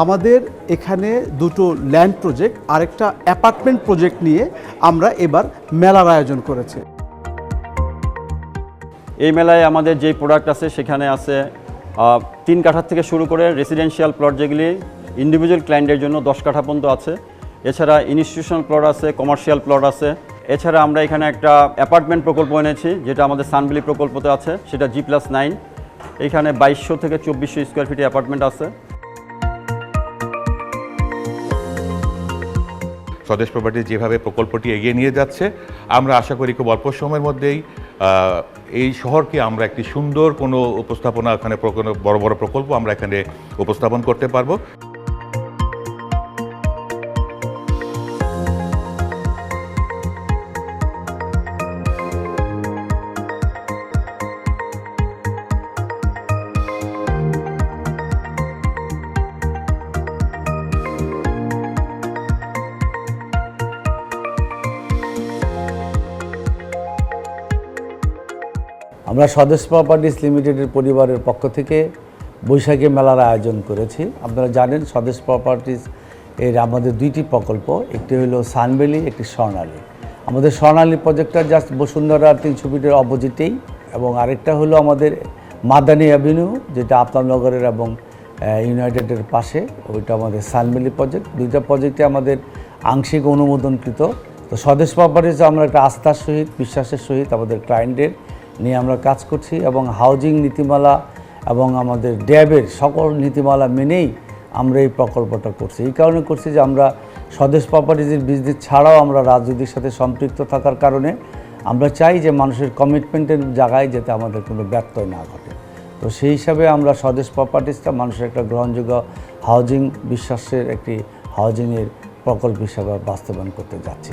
আমাদের এখানে দুটো ল্যান্ড প্রজেক্ট আরেকটা অ্যাপার্টমেন্ট প্রজেক্ট নিয়ে আমরা এবার মেলার আয়োজন করেছি। এই মেলায় আমাদের যে প্রোডাক্ট আছে সেখানে আছে তিন কাঠার থেকে শুরু করে রেসিডেন্সিয়াল প্লট যেগুলি ইন্ডিভিজুয়াল ক্লায়েন্টের জন্য দশ কাঠা পর্যন্ত আছে। এছাড়া ইনস্টিটিউশনাল প্লট আছে কমার্শিয়াল প্লট আছে। এছাড়া আমরা এখানে একটা অ্যাপার্টমেন্ট প্রকল্প এনেছি, যেটা আমাদের সানবিলি প্রকল্পতে আছে, সেটা জি প্লাস নাইন এখানে বাইশশো থেকে চব্বিশশো স্কোয়ার ফিটের অ্যাপার্টমেন্ট আছে। স্বদেশ প্রপার্টি যেভাবে প্রকল্পটি এগিয়ে নিয়ে যাচ্ছে, আমরা আশা করি খুব অল্প সময়ের মধ্যেই এই শহরকে আমরা একটি সুন্দর কোনো উপস্থাপনা, এখানে বড় বড় প্রকল্প আমরা এখানে উপস্থাপন করতে পারব। আমরা স্বদেশ প্রপার্টিস লিমিটেডের পরিবারের পক্ষ থেকে বৈশাখী মেলার আয়োজন করেছি। আপনারা জানেন, স্বদেশ প্রপার্টিস এর আমাদের দুইটি প্রকল্প, একটি হলো সানবেলি একটি স্বর্ণালী। আমাদের স্বর্ণালী প্রজেক্টটা জাস্ট বসুন্ধরা তিনশো ফিটের অপোজিটেই এবং আরেকটা হলো আমাদের মাদানী অ্যাভিনিউ, যেটা আপনারনগরের এবং ইউনাইটেডের পাশে। ওইটা আমাদের সানবেলি প্রজেক্ট। দুইটা প্রজেক্টে আমাদের আংশিক অনুমোদনকৃত। তো স্বদেশ প্রপার্টিস আমরা একটা আস্থার সহিত, বিশ্বাসের সহিত আমাদের ক্লায়েন্টের নিয়ে আমরা কাজ করছি এবং হাউজিং নীতিমালা এবং আমাদের ড্যাবের সকল নীতিমালা মেনেই আমরা এই প্রকল্পটা করছি। এই কারণে করছি যে আমরা স্বদেশ প্রপার্টিজের বিজনেস ছাড়াও আমরা রাজনীতির সাথে সম্পৃক্ত থাকার কারণে আমরা চাই যে মানুষের কমিটমেন্টের জায়গায় যাতে আমাদের কোনো ব্যত্যয় না ঘটে। তো সেই হিসাবে আমরা স্বদেশ প্রপার্টিসটা মানুষের একটা গ্রহণযোগ্য হাউজিং বিশ্বাসের একটি হাউজিংয়ের প্রকল্প হিসাবে বাস্তবায়ন করতে যাচ্ছি।